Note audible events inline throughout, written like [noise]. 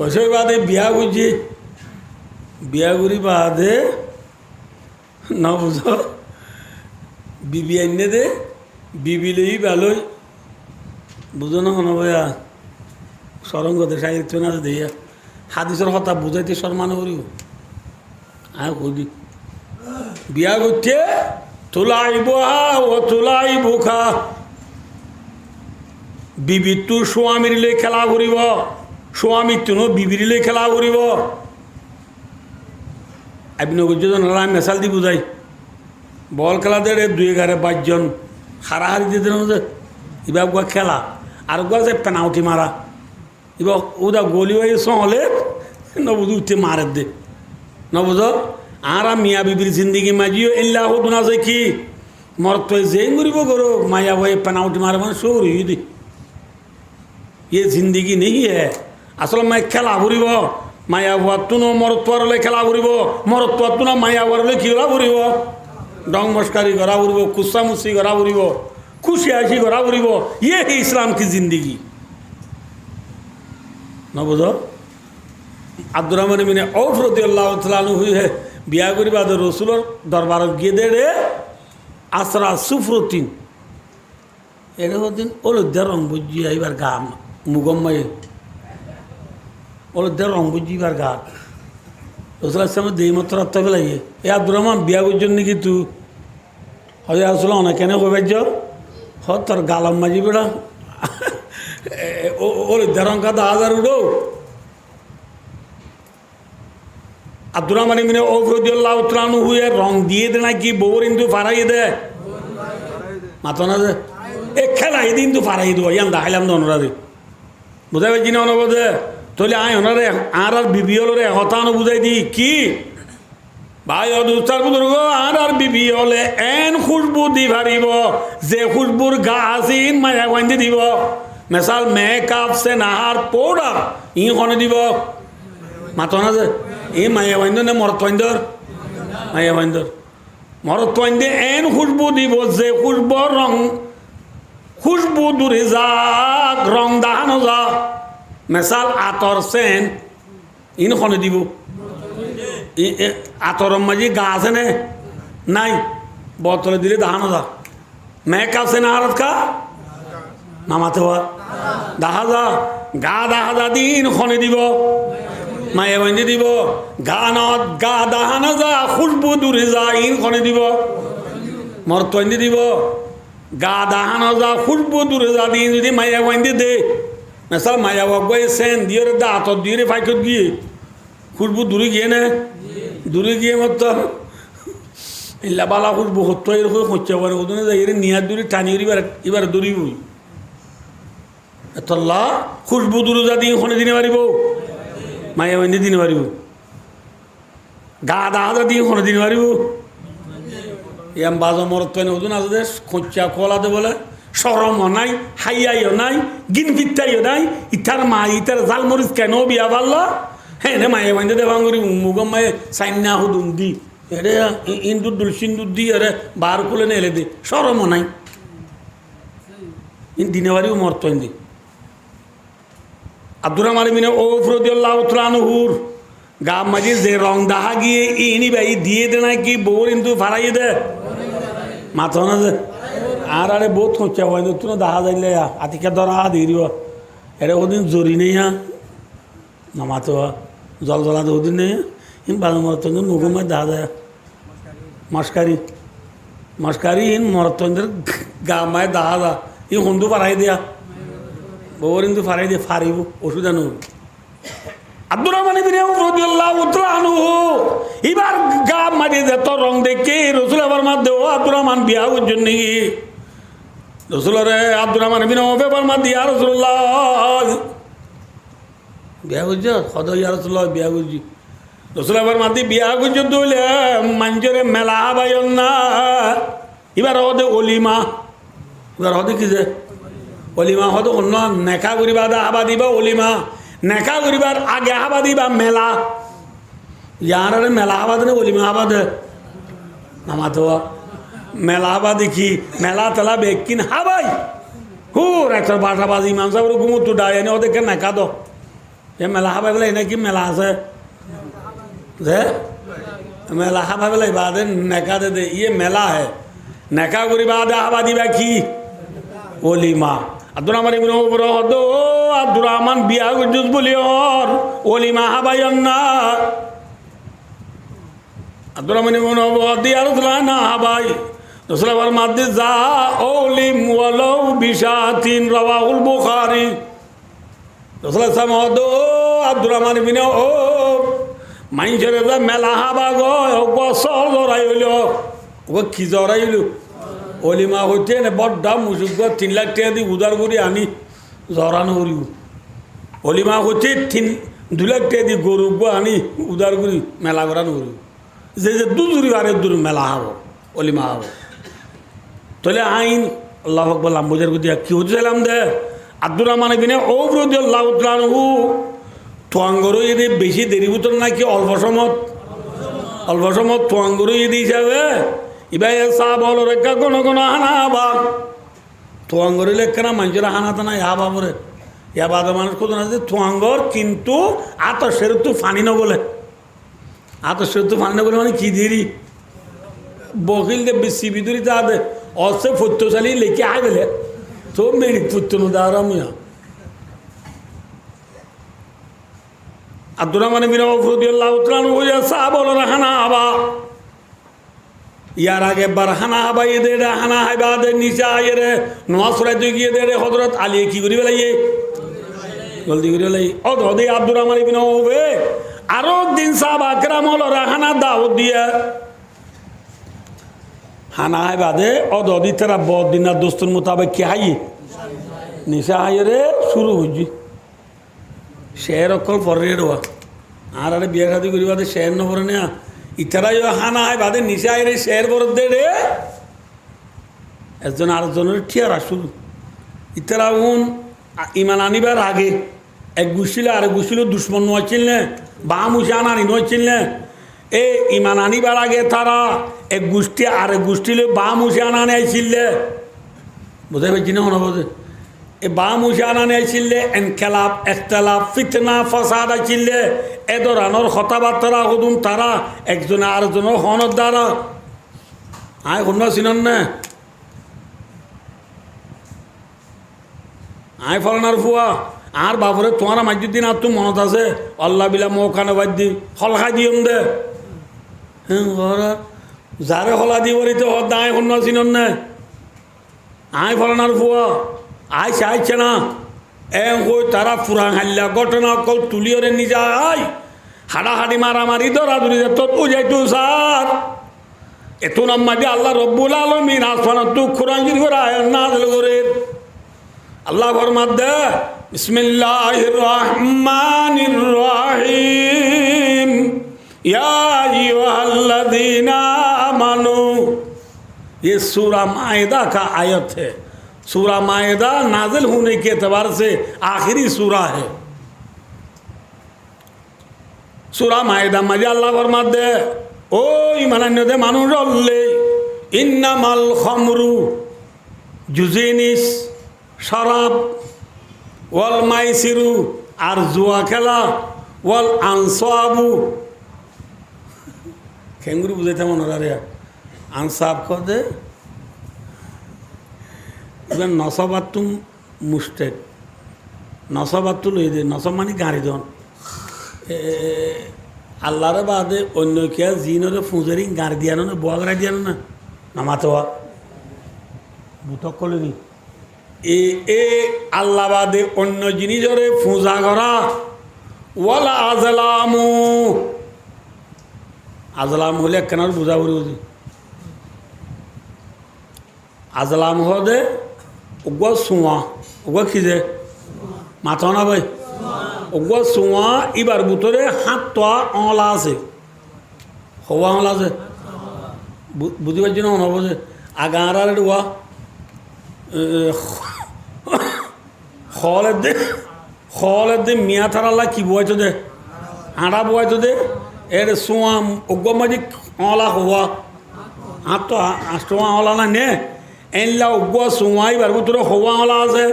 বছর বাদে বিয়া করছি। বিয়া করি বাদে, না বুঝ, বিবি আইনে দে, বিবি লই ভালোই বুঝো না হন ভাইয়া সরঙ্গতে সাহিত্য না দিয়া। হাদিসের কথা বুঝাইতে সম্মান করিব হ্যাঁ কদি বিয়া করছে তোলাইব ও তোলাইব খা। বিবি, তোর স্বামীর খেলা করিব। স্বামী তুনো বিবির লে খেলা করিব আপনি বুঝছেন আমি মেশাল দি বুঝাই বল খেলা দেড়ে দুই এগারো পাঁচজন হারাহারি দিয়ে দিন এবার গুয়া খেলা আর গুয়া যে পেনাল্টি মারা এবার ওদা গলি হয়ে হলে নবুদ উঠে মারে দে নবুঝ আর মিয়া বিবির জিন্দিগি মাজিও এল্লা হতো না যে কি মর তো যে করিব করো মায়া বয়ে পেনাল্টি মারে মানে সৌর দি ये जिंदगी नहीं है আসলে মাই খেলা ফুরিব মায়া তুনো মরত্বরলে খেলা ফুরিব মরত্ব তুনো মায়া বরলে কি করা ফুরিব ডং মস্কারি করা ফুরিব কুসামুসি করা ফুরিব খুশি হাসি করা ফুরিব ইয়ে ইসলাম কি জিন্দিগি। নবুঝ আব্দুর রহমান মিনে ঔফরতি আল্লাহ তালু হে, বিয়া করিবা রসুলর দরবারত গিয়ে দে আসরা সুফরতিন এরকম দিন ওলুদের রং বুঝি এইবার গা মুগম্মাই ওলুদের রং বুঝি এবার গা রসুল আসলামের দেই মাত্র আত্মা পেলাই এ আব্দুর রহমান বিয়া করছেন নাকি তু? হয়ে আসলে অনেক কেন কবে যাও হ, তোর গালাম মাঝি বেড়া। ওলুদের রং কাদা হাজার উঠো আব্দুর রহমান মিনে ও ফরদিয়াল্লাহ উত্তরানু হুয়ে রং দিয়ে দে নাকি, বউর কিন্তু ফারাই দে। মাতো না দে। এ খেলা, এদিন তো ফারাই দেবো ইয়ান দেখাইলাম তো ওনারা বুঝাই পারছি না অনবদে? তাহলে আয় ওনারে, আর আর বিবি হলরে হতানো বুঝাই দি, কি? ভাই অদুস্তার বুজুর্গ, আর আর বিবি হলে এন খুশবু দি ভারিব, যে খুশবুর গা আসিন মায়া বান্ধি দিব। মেসাল মেকআপ সে নাহার পৌডার ই কনে দিব। মাতো না যে এই মায়া বান্ধ নে মরত বান্ধর মায়া বান্ধর মরত বান্ধে এন খুশবু দিব, যে খুশবর রং খুশবু দূরে যাক রং দাহানো যা। মেসাল আতর সেন ইন খনে দিব আতর মাঝি গা আছে নে নাই বোতলে দিলে দাহানো যা মেক আছে না হারত কা নামাতে হওয়া দাহা যা গা দাহা যা দিন খনে দিব মায়ে বান্ধি দিব গা নত গা দাহানো যা খুশবু দূরে যা ইন খনে দিব মরতন্দি দিব গা দাহানো যা খুশবু দূরে যা দিন যদি মায়া বান্ধি দে মেসাল মায়া বাবাই সেন দিয়ে রে দা আতর দিয়ে রে ফাইকত গিয়ে খুশবু দূরে গিয়ে না দূরে গিয়ে মত ইল্লা বালা খুশবু হত্য এরকম হচ্ছে পারে ওদিনে যাই এর নিয়ার দূরে টানি এবার এবার দূরি বই এতল্লা খুশবু দূরে যা দিয়ে খনে দিনে পারিব মায়া বান্ধি দিনে পারিব গা দা দাহা দিয়ে খনে দিনে পারিব ইয়াম বাজো মরত পেনে ওজন আছে খোঁচা খোলাতে বলে সরমও নাই, হাইয়াইও নাই গিন নাই। ইতার মা ইতার জাল মরিচ কেন বিয়া পারল হ্যাঁ রে মায়ে মাইন্দে দেবাং করি মুগম মায়ে সাইনা হুদুম দি। এরে ইন্দুর দুল সিন্দুর দি, এরে, বার খুলে নে এলে দি। সরমও নাই। দিনে বাড়িও মরত ইন্দি আব্দুর রহমান মিনে ও ফরদিয়াল্লাহ উতলানহুর গা মাঝে যে রং দাহা গিয়ে ইনি ভাই দিয়ে দে না কি বউর ইন্দু ফারাই দে। মাথা না যে আরে বহুত খোঁচা হয় তুই দেখা যাইলে আতিকে ধরা দিব এরে ওদিন জরি নেই না মাথা জল জ্বলাতে ওদিন নেই ইন বাজে মরতন্দ্র মুগুমায় দেখা যায় মস্কারি মস্কারি ইন মরতন্দ্রের গা মায় দেখা যা ই হন্দু ফারাই দিয়া। বউর কিন্তু ফারাই দিয়ে ফারিব ওষুধ আনু আব্দুর রহমান আউফ রাদিয়াল্লাহু তাআলা আনহু এবার গা মারি যেত রং দেখে রসুল আবার মাধ্যে ও আব্দুর রহমান বিয়া করছেন নাকি রসুলরে আব্দুর রহমান ইবনে আউফ এবার মাধ্যে ইয়া রাসূলুল্লাহ বিয়া করছ? কত ইয়া রাসূলুল্লাহ বিয়া করছি। রসুল আবার মাধ্যে বিয়া করছ দইলে মাঞ্জরে মেলা হাবায়ন না। এবার হদে অলিমা। এবার হদে কি যে? অলিমা হয়তো অন্য নেকা করিবা দা হাবা দিবা অলিমা। নেকা করিবার আগে হাবা দিবা মেলা। ইয়ার মেলা হাবা দে অলিমা হাবা দে। নামাতো মেলা হাবা দেখি মেলা তেলা বেকিন হাবাই হুর একটা বাসা বাজি ইমাম সাহেব ঘুমো তো ডায় এনে ওদেরকে নেকা দো এ মেলা হাবাই পেলাই নাকি মেলা আছে যে মেলা হাবাই পেলাই বাদে নেকা দে দে ইয়ে মেলা হে নেকা করি বাদে হাবা দিবা কি অলিমা আব্দুর রহমান ইবনে ওমর হদ আব্দুর রহমান বিয়া করছিস বলি ওর অলিমা হাবাইন না আব্দুর রহমান ইবনে ওমর দিয়া রসুল্লাহ না হাবাই রসুল আবার মাদ্দি যা ওলিম ওয়ালাউ বিশাতিন রাওয়াহুল বুখারী। রসুল সাহেব হদ আব্দুর রহমান ইবনে ও মাইনছের যে মেলা হাবা গো গছর জরাই হইল। ও কি জরাই হইল? অলিমা হইতে নে বড্ডা মুসুক তিন লাখ টাকা দি উদার করে আনি জরানো করিব অলিমা হইতে তিন দু লাখ টাকা দি গরু আনি উদার করি, মেলা করানো করিব যে যে দুজুরি আরে দূর মেলা হব, অলিমা হব। তাহলে আইন, আল্লাহ আকবর, লাম্বুজার দিয়া কি হচ্ছিলাম দে? আব্দুর রহমান বিনে ও প্রতি আল্লাহ উত্তরানহু তোয়াঙ্গরও যদি বেশি দেরি বুতর নাকি অল্প সমত অল্প সমত তোয়াঙ্গরও যদি হিসাবে ইবাই চাহ বল রেখা কোনো কোনো হানা বা তোয়াঙ্গরের লেখা মানুষের হানা টানা ইহা বাবরে ইয়া বাদে মানুষ কত না তোয়াঙ্গর কিন্তু আতসের তো ফানি নগলে আতসের তো ফানি নগলে মানে কি দিরি? বকিল দে বেশি বিদুরি তা দে। অসে ফুত্তশালী লেখে আয় গেলে তো মেরি ফুত্তনু দাঁড়া মিয়া আব্দুর রহমান বিন ফরুদ্দিল্লাহ উত্তরান হইয়া সাহ বলো হানা আবা ইয়ার আগে বার হানা হাবা ইয়ে দে রে হানা হাইবা দে নিচে আয়ে রে নোয়াজ রাজ্য গিয়ে দে রে হজরত আলী কি করি বেলাইয়ে জলদি করি বেলাই ও ধদে আব্দুর রহমান বিন হবে আরও দিন সাহাব আকরাম হলো রে হানা দাওয়াত দিয়ে হানা হাইবা দে ও দদি তেরা বদ দিনার দোস্তর মোতাবেক কি হাইয়ে? নিচে আয়ে রে শুরু হইছি শের অকল পরে রোয়া। আর আরে বিয়ে শাদি করি বাদে শের নপরে না ইতারাই হানা হয় বাদে নিচে আয় রে শের বরদ দে রে। একজন আরেকজনের ঠিয়ারা শুরু। ইতারা উন ইমান আনিবার আগে এক গুছিল আর এক গুছিল দুশ্মন নোয়াছিল না বা মুসে আনানি নোয়াছিল না এ ইমান আনিবার আগে তারা এক গোষ্ঠী আর এক গোষ্ঠীলে বা মুসে আনানি আইছিল বোঝাই পারছি না বোঝে এ বা মুশানা নেইছিলে এনকেলাপ একতেলাপ ফিতনা ফসাদ আইছিলে এ ধরনের কথাবার্তা হদুন তারা একজনে আরেকজনের হনের দ্বারা আয় শুন চিনন না? আয় ফলনার ফুয়া আর বাবরে তোমার মাঝুদ্দিন আর তো মনত আছে? আল্লাহ বিলা মৌখানে বাদ দি হল খাই দিম দে। ঘর। যারে হলা দিব রিতে হদ আয় শুন চিনন না? আয় ফলনার ফুয়া আইসে আইছে না। এং কই তারা ফুরাং হাল্লা, ঘটনা অকল তুলিওরে নিজে আই। হাডাহাডি মারামারি দরাদরি তোর বুঝাইতো স্যার এত নাম্মা দিয়ে আল্লাহ রব্বুল আলমিন আসমানত তু খুরান জির করে আয় নাজল করে আল্লাহ ফরমাদ দে বিসমিল্লাহির রহমানির রহিম ইয়া আইয়ুহাল্লাযীনা আমানু ये सूरा मायदा का आयत है सूरा मायदा नाजिल होने के एतबार से आखिरी सूरा है सूरा मायदा मजा अल्लाह फरमा दे ও ইমানান্য দে মানুষ রললে ইন্নামাল খমরু জুজিনিস শরাব ওয়াল মাইসিরু আর জুয়া খেলা ওয়াল আনসাবু খেঙ্গুরু বুঝাইতে মনে রে আনসাব কদে। এবার নসবাতুম মুস্টেক। নসবাতু লই দে নসব মানে গাড়ি দন আল্লাহরে বাদে অন্য কে জিনরে ফুঁজেরি গাড়ি দিয়ানো না, বোয়া গাড়ি দিয়ানো না নামাতোয়া বুতক কলে নি। এ এ, আল্লাহ বাদে অন্য জিনিসরে ফুঁজা করা। ওয়ালা আজলামু। আজলাম হলে একখানার বুঝা বুঝি বুঝি আজলাম হদে ওগুয়া সুয়া ওগুয়া খিজে মাথা না ভাই? ওগুয়া সুয়া, এবার ভিতরে হাত তোয়া অলা আছে। হওয়া অলা আছে। বু- বুঝতে পারছি না অনব যে আগাঁরার ডুয়া হলের দে হলের দে মিয়া থারাল্লা কি বয়াইতো দে? হাঁড়া বয়াইতো দে? এর সোয়া মাঝে অলা হওয়া হাত তো আষ্টমা হলা না নে। এনলা উগুয়া সুমাই বার ভিতরে হওয়া হলা আছে।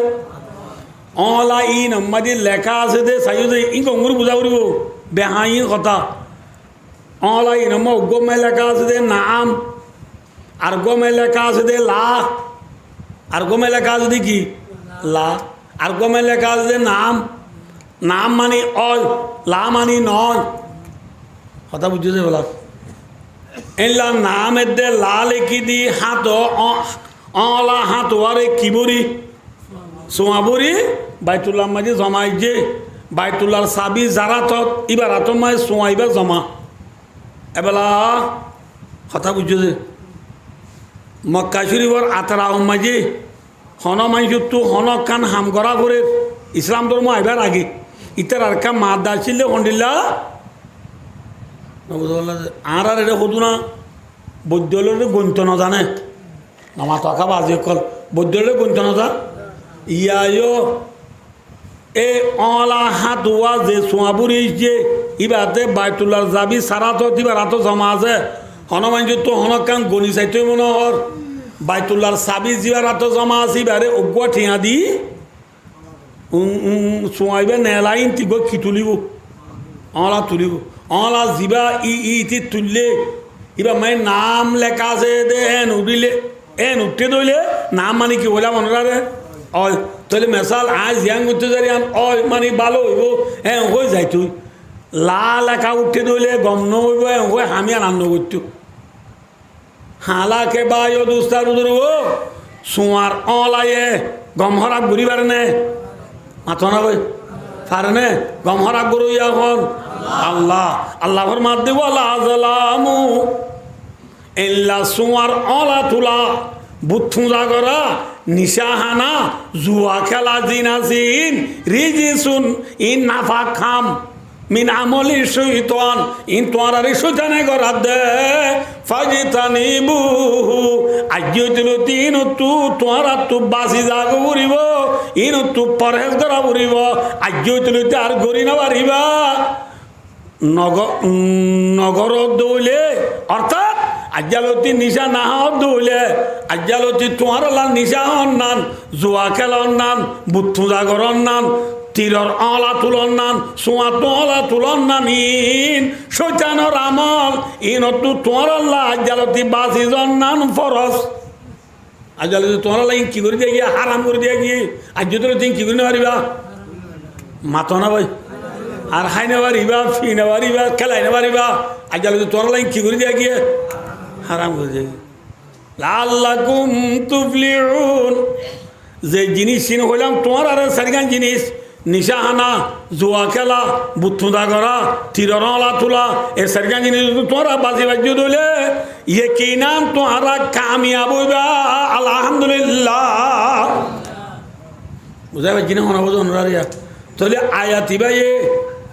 অলা ই নম্বর লেখা আছে দে চাইও যে ই কঙ্গুর বুঝা কৰিব। বেহাই কথা। অলা ই নম্বর গমে লেখা আছে দে, নাম। আর গমে লেখা আছে দে, লা। আর গমে লেখা আছে দে কি? লা। আর গমে লেখা আছে দে, নাম। নাম মানে অল লা মানে নয়। কথা বুঝছে বলা। এলা নাম এদে লাল লেখি দি হাত অলা হাত, ওয়ারে কি বরি সোয়াবরি বাইতুল্লাহ মাঝে জমাই যে বাইতুল্লাহর সাবি জারাত ইবার আত মায় সোয়াইবা জমা। এবেলা কথা বুঝছ মক্কা শরীফর আতরা মাঝে হন মাইজুতু হন কান হাম করা করে ইসলাম ধর্ম আইবার আগে। ইতার আর কা মা দাছিল হন্ডিল্লা আর এটা হতো না বৈদ্যলয় গন্ত না জানে নামা টকা বাজে কল বৈদ্যলয় গন্ত না যা ইয়ায়ো, এ অলা হাত ওয়া যে সোয়াবুরি যে ইবাতে বাইতুল্লার যাবি সারা তো দিবার আতো জমা আছে। হনুমান তো হনকান গণি চাইতে মনে হর বাইতুল্লার চাবি যিবার আতো জমা আছে ইবারে অগুয়া ঠিয়া দি সোয়াইবে নেলাইন তিব কি তুলিব অলা তুলিব। অলা জিবা ই ইতি তুললে, ইবা মানে নাম লেখা আছে দে, এন উঠিলে এন উঠতে দইলে, নাম মানে কি বলে মনে রাখে অয় তাহলে মেসাল আজ জিয়াং করতে যারি আন, অয় মানে ভালো হইব হ্যাঁ হয়ে যাই তুই। লা লেখা উঠতে দইলে, গম নহইব হ্যাঁ হয়ে হামি আনন্দ করতো। হালাকে বা ইয় দুস্তার উদর ও সোয়ার অলায়ে গম হরাক ঘুরি পারে নে মাথো না পারে নে গম হরাক গরু এখন। আল্লাহ, আল্লাহর মাত দিব আল্লাহ আজলামু এল্লা সোয়ার অলা তুলা। বুথু জাগরা নিশাহানা, জুয়া খেলা জিনাজিন রিজিসুন, ইন নাফা খাম, মিন আমলি শৈতন। ইন তোমার আর সুজানে করা দে ফাজিতানি বুহু আজ্ঞ দিল তিন তু, তোমার তু বাসি জাগ উড়িব, ইন তু পরহেজ করা উড়িব আজ্ঞ দিল আর গরি না পারিবা নগ নগর দৌলে, অর্থাৎ আজ্জালতি নিশা না হওয়ার দৌলে। আজ্জালতি তোমার নিশা অন্নান জুয়া খেল অন্নান বুদ্ধু জাগর অন্নান তীরর অলা তুলন নান, সোয়া তোলা তুলন নান, ইন শৈতানর আমল ইন তু তোমার আল্লাহ আজ্জালতি বাসি জন্নান ফরস আজ্জালতি তোমার আল্লাহ কি করে দিয়ে গিয়ে হারাম করে দিয়ে গিয়ে আজ্জালতি কি করে পারিবা মাতো না ভাই আর হাই না পারিবা ফি না পারিবা খেলাই না পারিবা আজ্জালতি তোমার লাইন কি করে দিয়ে গিয়ে? হারাম করে দিয়ে লাল্লাকুম তুফলিউন যে জিনিস চিন হইলাম তোমার আর সারিগান জিনিস, নিশাহানা, জুয়া খেলা, বুথুদা করা তীরলা তোলা, এ সারিগান জিনিস তোমরা বাজি বাজ্য দিলে ইয়ে কি নাম তোমরা? কামিয়াব হইবা আলহামদুলিল্লাহ। বুঝাই পারছি না বোঝো অনুরারিয়া তাহলে আয়াতি ভাই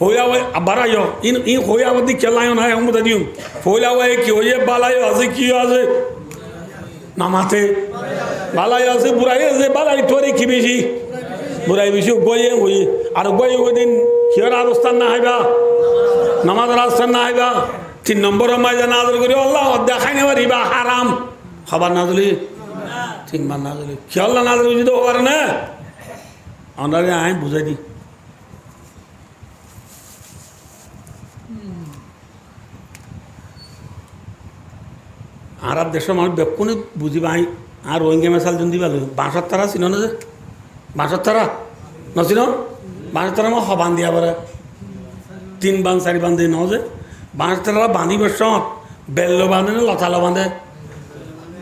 ফইলা বাড়াইও ইন ইন হইয়া বদি খেলাইও না দিম ফইলা আগুয়াই কি হইয়ে বালাইও আছে কি আছে নামাতে বালাই আছে বুড়াই আছে বালাই তোরে কি বেশি বুড়াই বেশি গয়ে হইয়ে আর দিন কিয়র অবস্থান না হাইবা নামাজের অবস্থান না হাইবা মাইজা নাজর করি আল্লাহ দেখাই নেবার ইবা হারাম হবার না দিলি তিনবার না দিলি খেয়াল না দিলি তো হবার না আমরা আই বুঝাই দিই আর দেশের মানুষ বেক্ষণে বুঝিবা আই আর রোহিঙ্গা মেশাল জন দিবা বাঁশর তারা চিন না যে? বাঁশর তারা? নচিন বাঁশর তারা মই সবান দিয়া পৰে। তিন বান, চাৰি বান দিয়ে ন যে? বাঁশ তারা বান্ধিব চত বেল্লো বাঁধে নে লথালো বাঁধে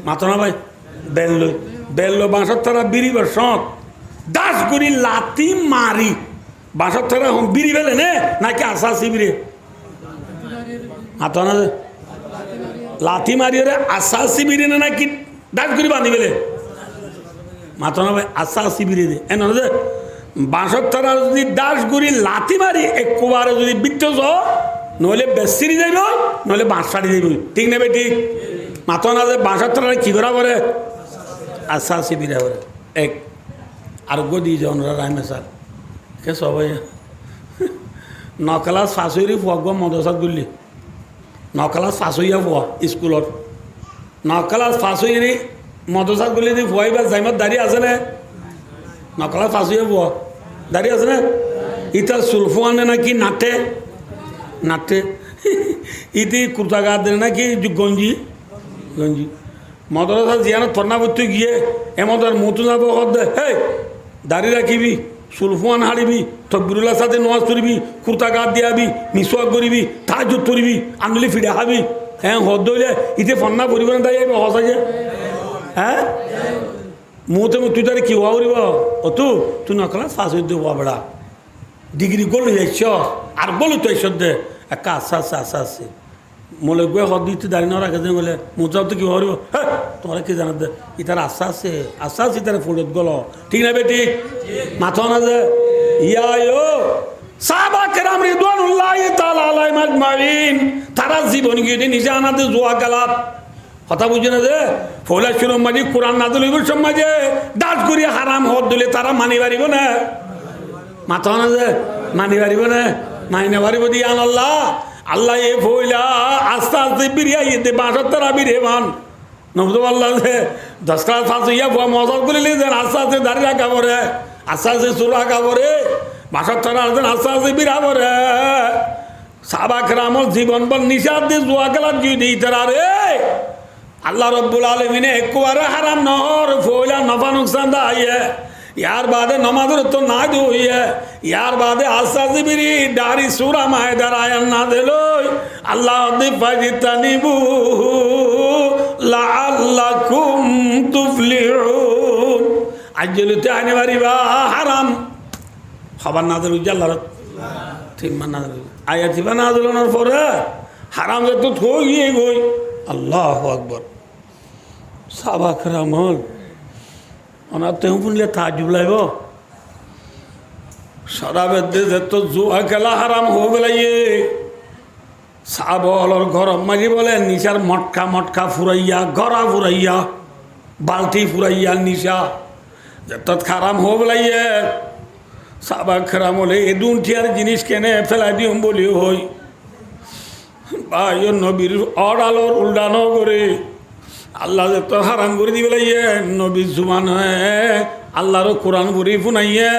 মাতো না ভাই, বেল্লো। বেল্লো বাঁশর তারা বিড়ি চত দাস গুড়ি লাতি মারি বাঁশর তারা বিড়ি বেলে নে? নাকি আশা শিবিরে মাতো না যে? লাথি মারিয়ে আশা শিবিরে না নাকি? ডাক করে বান্ধি পেলে মাথা না আশা শিবিরে দে। এ নয় যে বাঁশর তারা যদি দাস গুড়ি লাথি মারি একবারে যদি বিত্তস নইলে বেশিরি যাইব, নইলে বাঁশ ফাড়ি যাইব। ঠিক নেবে ঠিক? মাথা না যে বাঁশর তারা কি করা করে আশা আসি বিরা করে এক, আর গদি জনরা রাইমে স্যার। কে সবাই নকলা শাশুড়ি ফুয়াক গুলি নকলা শাশুড়িয়া ফুয়া স্কুলত নকলা শাশুড়ি মদসাত গুলি দি বা জাইমত দাঁড়িয়ে আছে নে? নকলা ফাঁসিয়ে বো দাঁড়িয়ে আছে না? ইটা সুলফু আনে নাকি নাটে নাটে [laughs] ইতি কুর্তা গা দেনে নাকি গঞ্জি? গঞ্জি। মদরসা জিয়ানো থন্না করতে গিয়ে এমন মতো যাব দে। হে দাড়ি রাখিবি সুলফুয়ান হারিবি তকবিরুল্লাহ সাথে নোয়াজ করিবি কুর্তা গাত দিয়াবি, মিসওয়াক করিবি তা তাহাজুত করিবি আন্দুলি ফিরে হাবি। হ্যাঁ হদ দইলে ইতে ফন্না করিব না তাই হসাকে হ্যাঁ? মুহূর্তে তুই তারে কি হওয়া করিব? ও তু তুই নকলা ফাঁস হইতে হওয়া বেড়া। ডিগ্রি গলু যাইছ আর গলু তো দে একা আশা আছে। আশা আছে মোলে গয়ে হদ দিতে দাঁড়িয়ে না রাখে বলে মোচাও তো কি হরিব? তোমার কি জানা দে ইতার আশা আছে আশা আছে তার ফুলত গল। ঠিক না বেটি? মাথা না যে ইয়া ইয়ো সাহাবা কেরাম রিদওয়ানুল্লাহ তাআলা আলাইহিম আজমাইন। তারা জীবন গিয়ে নিজে আনাতে জোয়া গেলাত কথা বুঝি না যে ফৌলা সুরম মাঝি কোরআন না দিলে সমাজে দাস করি হারাম হদ দিলে তারা মানি পারিব না। মাথা না যে মানি পারিব না। মাইনে পারিব দি আন আল্লাহ এ ফৌলা আস্তে আস্তে বিরিয়া ইতে বাসর তারা বিরে মান। নবদু আল্লাহ যে দশ ক্লাস ফাঁস ইয়া বুয়া মজল করে লিখেন আস্তে আস্তে দাঁড়িয়ে রাখা পরে আস্তে আস্তে সুর রাখা পরে বাসর তারা আসেন আস্তে আস্তে বিরা পরে সাবাক রামল জীবন বল নিষাদ দিয়ে জুয়া গেলার জুই দিই তারা রে আল্লাহ রব্বুল আলমিনে একবারে হারাম নহর ফইলা নফা নুকসান দা আইয়ে ইয়ার বাদে নমাজের তো না দুইয়ে ইয়ার বাদে আশা জিবিরি ডারি সুরা মায় দাঁড়ায় না দিল আল্লাহ দিফাজিতা নিবু লাল্লাকুম তুফলিহুন আজ জলিতে আনে পারিবা হারাম খবর না দিল আল্লাহ ঠিক না দিল আয়া থিবা না দিলনের পরে হারাম তো থই গই আল্লাহ আকবর সাবাক রামল ওনার তেও শুনলে তাজুব লাগব সরাবের দেশে তো জুয়া খেলা হারাম হো বেলাইয়ে সাবলর গরম মাঝি বলে নিশার মটকা মটকা ফুরাইয়া গড়া ফুরাইয়া বালতি ফুরাইয়া নিশা যত খারাম হো বেলাইয়ে সাবাক খারাম হলে এ দুটিয়ার জিনিস কেনে ফেলাই দিও বলি হই বা নবীর অডালর উল্ডানো করে আল্লাহ যে তো হারাম করে দিবে লাইয়ে নবী জুমান হয়ে আল্লাহরও কোরআন করি ফুনাইয়ে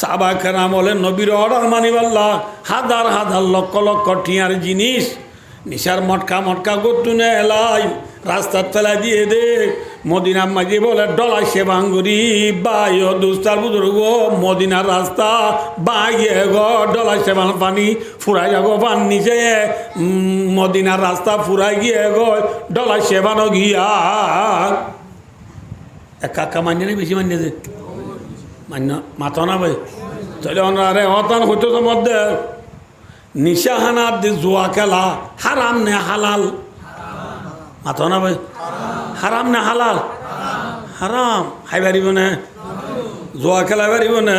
সাবা খেরাম বলে, নবীর অর্ডার মানিবাল্লাহ হাজার হাজার লক্ষ লক্ষ টিয়ার জিনিস, নিশার মটকা মটকা গতুনে এলাই। রাস্তার ফেলা দিয়ে দে, মদিনা মাঝি বলে ডলা সেবাঙ্গুরি বাই দুস্তার বুজুর্গ মদিনার রাস্তা বাগিয়ে গো ডলা সেবান পানি, ফুরাই যাগো পান নিচে মদিনার রাস্তা ফুরাই গিয়ে গো ডলা সেবানো গিয়া। একা একা মান্য নেই বেশি মান্য মান্য মাথা না ভাই। তাহলে ওনারে হতান হইতো তো মধ্যে। নিশাহানা দি জুয়া খেলা, হারাম নে হালাল। মাথা না ভাই? হারাম না হালাল? হারাম। খাই পারিব না। জোয়া খেলা পারিব না।